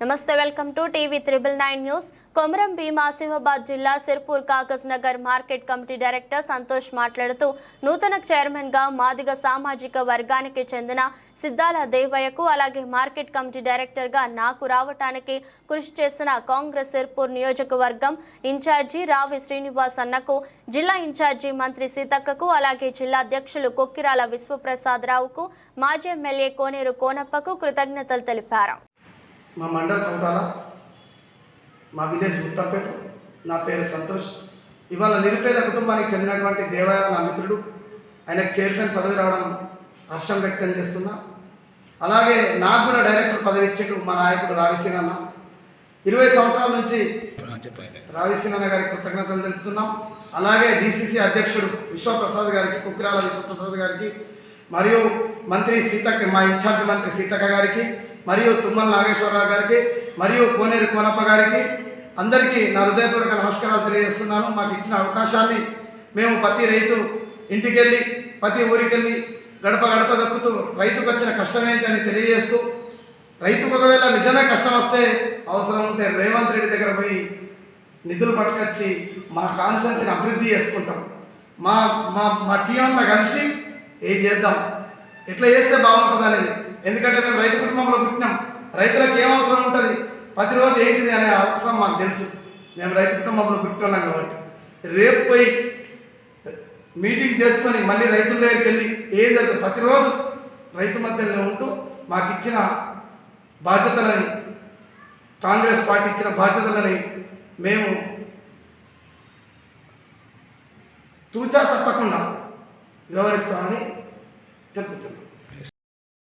నమస్తే welcome to TV triple nine news. Komaram Bheem Asifabad జిల్లా Sirpur Kagaznagar market committee director Santosh మాట్లాడుతూ నూతన చైర్మన్గా మాదిగ సామాజిక వర్గానికి చెందిన సిద్ధాల దేవయ్యకు అలాగే మార్కెట్ కమిటీ డైరెక్టర్గా నాకు రావటానికి కృషి చేసిన కాంగ్రెస్ సిర్పూర్ నియోజకవర్గం ఇన్ఛార్జి రావి శ్రీనివాస్ అన్నకు జిల్లా ఇన్ఛార్జి మంత్రి సీతక్కకు అలాగే జిల్లా అధ్యక్షులు కొక్కిరాల విశ్వప్రసాద్ రావుకు మాజీ ఎమ్మెల్యే కోనేరు కోనప్పకు కృతజ్ఞతలు తెలిపారు. మా మండల్ కౌటాల మా విలేజ్ ముత్తంపేట నా పేరు సంతోష్. ఇవాళ నిరుపేద కుటుంబానికి చెందినటువంటి దేవయ్య నా మిత్రుడు. ఆయనకు చైర్మన్ పదవి రావడం హర్షం వ్యక్తం చేస్తున్నా. అలాగే నాకు కూడా డైరెక్టర్ పదవి ఇచ్చేటు మా నాయకుడు రావిసింగన్న. ఇరవై సంవత్సరాల నుంచి రావిసింగన్న గారికి కృతజ్ఞతలు తెలుపుతున్నాం. అలాగే డిసిసి అధ్యక్షుడు విశ్వప్రసాద్ గారికి కుక్కిరాల విశ్వప్రసాద్ గారికి మరియు మంత్రి సీతక్క మా ఇన్ఛార్జ్ మంత్రి సీతక్క గారికి మరియు తుమ్మల నాగేశ్వరరావు గారికి మరియు కోనేరు కోనప్ప గారికి అందరికీ నా హృదయపూర్వక నమస్కారాలు తెలియజేస్తున్నాను. మాకు ఇచ్చిన అవకాశాన్ని మేము ప్రతి రైతు ఇంటికెళ్ళి ప్రతి ఊరికెళ్ళి గడప గడప దక్కుతూ రైతుకు వచ్చిన కష్టం ఏంటని తెలియజేస్తూ రైతుకు ఒకవేళ నిజమే కష్టం వస్తే అవసరం ఉంటే రేవంత్ రెడ్డి దగ్గర పోయి నిధులు పట్టుకొచ్చి మా కాన్సెన్స్ని అభివృద్ధి చేసుకుంటాం. మా మా మా టీం అంతా కలిసి ఏం చేద్దాం? ఎట్లా చేస్తే బాగుంటుంది అనేది. ఎందుకంటే మేము రైతు కుటుంబంలో పుట్టినాం. రైతులకు ఏం అవసరం ఉంటుంది? ప్రతిరోజు ఏంటిది అనే అవసరం మాకు తెలుసు. మేము రైతు కుటుంబంలో పుట్టుకున్నాం కాబట్టి. రేపు పోయి మీటింగ్ చేసుకొని మళ్ళీ రైతుల దగ్గరికి వెళ్ళి ఏం జరుగుతుంది? ప్రతిరోజు రైతు మధ్యలో ఉంటూ మాకు ఇచ్చిన బాధ్యతలని కాంగ్రెస్ పార్టీ ఇచ్చిన బాధ్యతలని మేము తూచా తప్పకుండా వివరిస్తామని తెలుపుతున్నాం